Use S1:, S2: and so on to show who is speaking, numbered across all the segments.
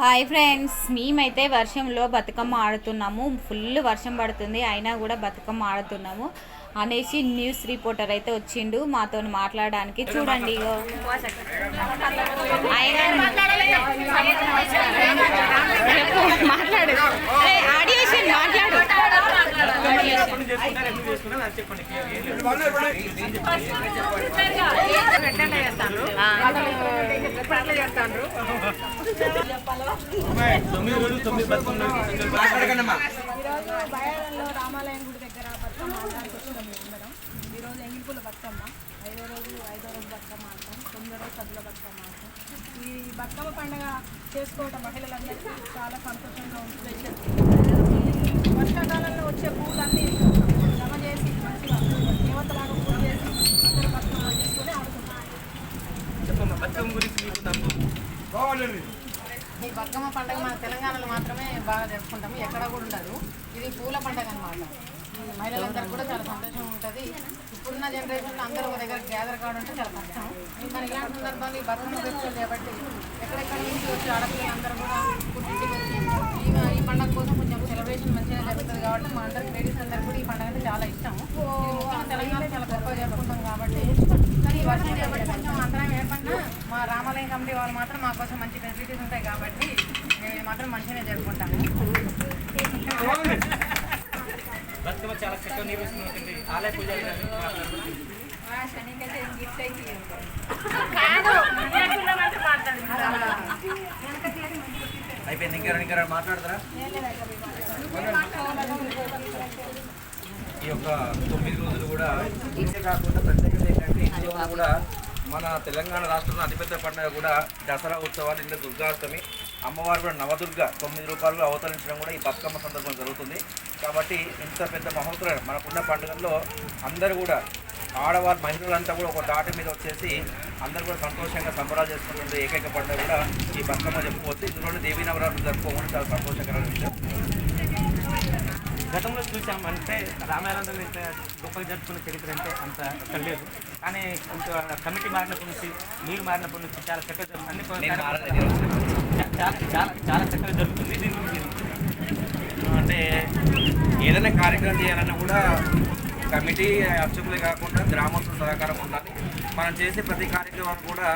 S1: Hi friends మేమైతే వర్షంలో Bathukamma ఆడుతున్నాము. Full వర్షం పడుతుంది అయినా కూడా బతుకమ్మ ఆడుతున్నాము అనేసి న్యూస్ రిపోర్టర్ అయితే వచ్చిండు మాతో మాట్లాడడానికి. చూడండి ఇగో. అయ్యగారు చెప్పు, మాట్లాడు. ఏ, ఆడియేషన్ మాట్లాడు.
S2: తొమ్మిది
S3: ఈరోజు రామాలయం గుడి దగ్గర బతుకమ్మ ఆడడానికి వచ్చినాం మేమందరం ఈరోజు ఎంగిలిపూల బతుకమ్మ ఐదో రోజు ఐదో రోజు బతుకమ్మ ఆడతాం తొమ్మిదో రోజు సద్దుల బతుకమ్మ ఆడతాం ఈ బతుకమ్మ పండుగ చేసుకోవటం మహిళలందరికీ చాలా సంతోషంగా ఉంటుంది ఈ వర్షాకాలంలో వచ్చే పూలన్నీ జమ చేసి మంచిగా దేవతలాగా పూజ చేసి అందరూ బతుకమ్మ చేసుకొని ఆడుకుంటాం
S2: చెప్పమ్మా బతుకమ్మ గురించి మీకు నాకు
S4: ఈ బతుకమ్మ పండుగ మన తెలంగాణలో మాత్రమే బాగా జరుపుకుంటాము ఎక్కడ కూడా ఉండదు. ఇది పూల పండుగ అనమాట మహిళలందరికీ కూడా చాలా సంతోషం ఉంటుంది. ఇప్పుడున్న జనరేషన్లో అందరూ ఒక దగ్గర గ్యాదర్ కావడం అంటే చాలా కష్టం. కానీ ఇలాంటి సందర్భాలు ఈ బతుకమ్మ ఫెస్టివల్ కాబట్టి ఎక్కడెక్కడ నుంచి వచ్చి ఆడపిల్లలు అందరూ కూడా పుట్టింటికి వచ్చి ఈ పండుగ కోసం కొంచెం సెలబ్రేషన్ మంచిగా జరుగుతుంది కాబట్టి మా అందరికి లేడీస్ అందరికీ కూడా ఈ పండుగ అంటే చాలా ఇష్టం ఇది ముఖ్యంగా తెలంగాణ చాలా గొప్పగా జరుపుకుంటాం కాబట్టి కానీ ఈ వర్షం కాబట్టి కొంచెం అంతరం ఏర్పడినా మా రామాలయం కమిటీ వాళ్ళు మాత్రం మా కోసం మంచి ఫెసిలిటీస్ ఉంటాయి కాబట్టి మేము ఇది మాత్రం మంచిగానే జరుపుకుంటాము.
S2: బతుకమ్మ చాలా చక్కగా ఆలయ. అయిపోయింది. ఇంకా ఇంకా మాట్లాడతారా? ఈ యొక్క తొమ్మిది రోజులు కూడా ఇంతే కాకుండా ప్రత్యేకత ఏంటంటే రోజు కూడా మన తెలంగాణ రాష్ట్రంలో అతిపెద్ద పండుగ కూడా దసరా ఉత్సవాలు ఇంకా దుర్గాష్టమి. అమ్మవారు కూడా నవదుర్గ తొమ్మిది రూపాయలు అవతరించడం కూడా ఈ బతుకమ్మ సందర్భం జరుగుతుంది. కాబట్టి ఇంత పెద్ద మహోత్సవం మనకున్న పండుగల్లో అందరూ కూడా ఆడవారు మహిళలంతా కూడా ఒక దాటి మీద వచ్చేసి అందరూ కూడా సంతోషంగా సంబరాలు చేసుకుంటుంది ఏకైక పండుగ కూడా ఈ బతుకమ్మ చెప్పుకోవచ్చు ఇందులోనే దేవీ నవరాత్రులు జరుపుకోవడం చాలా సంతోషకరమైన విషయం.
S5: గతంలో చూసాం అంటే రామాయణంలో ఇంత గొప్పగా జరుపుకున్న చరిత్ర అంటే అంత లేదు కానీ కమిటీ మారినప్పటి నుంచి మీరు మారినప్పటి నుంచి చాలా చక్కగా జరుగు- అన్ని పనులు
S2: నేను మారలేదు ఈరోజు.
S5: చా- చాలా చాలా చాలా చక్కగా జరుగుతుంది. దీని గురించి
S2: అంటే ఏదైనా కార్యక్రమం చేయాలన్నా కూడా కమిటీ అర్చకులే కాకుండా గ్రామస్తుల సహకారం ఉండాలి. మనం చేసే ప్రతి కార్యక్రమం కూడా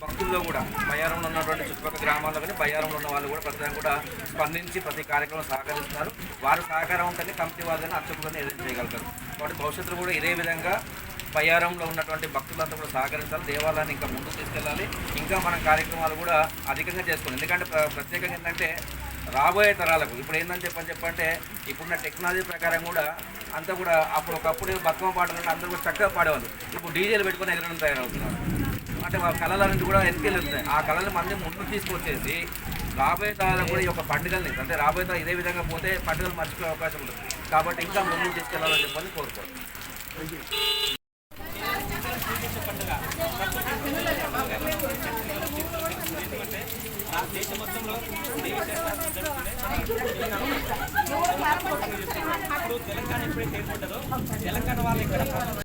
S2: భక్తుల్లో కూడా బయ్యారంలో ఉన్నటువంటి చుట్టుపక్కల గ్రామాల్లో కానీ బయ్యారంలో ఉన్న వాళ్ళు కూడా ప్రతి కూడా స్పందించి ప్రతి కార్యక్రమం సహకరిస్తున్నారు వారు సహకారం ఉంటేనే కమిటీ వాళ్ళని అర్చకులను ఏదైనా చేయగలుగుతారు. కాబట్టి భవిష్యత్తులో కూడా ఇదే విధంగా బయ్యారంలో ఉన్నటువంటి భక్తులంతా కూడా సహకరించాలి. దేవాలయాన్ని ఇంకా ముందుకు తీసుకెళ్ళాలి. ఇంకా మనం కార్యక్రమాలు కూడా అధికంగా చేసుకోవాలి. ఎందుకంటే ప్రత్యేకంగా ఏంటంటే రాబోయే తరాలకు ఇప్పుడు ఏందని చెప్పని చెప్పంటే ఇప్పుడున్న టెక్నాలజీ ప్రకారం కూడా అంతా కూడా అప్పుడు ఒకప్పుడు బతుకమ్మ పాటలు అందరూ కూడా చక్కగా పాడేవాళ్ళు. ఇప్పుడు డీజేలు పెట్టుకుని ఎగరడం తయారవుతున్నారు. అంటే వాళ్ళ కళల నుంచి కూడా వెనకెళ్ళుతున్నాయి ఆ కళలు మంది ముందుకు తీసుకొచ్చేసి రాబోయే తరాలకు కూడా ఈ యొక్క పండుగల్ని అంటే రాబోయే తరాలు ఇదే విధంగా పోతే పండుగలు మర్చిపోయే అవకాశం ఉంటుంది. కాబట్టి ఇంకా ముందుకు తీసుకెళ్ళాలని చెప్పని కోరుకోవాలి.
S5: దేశం మొత్తంలో తెలంగాణ ఎప్పుడైతే ఏర్పడ్డదో తెలంగాణ వాళ్ళు ఇక్కడ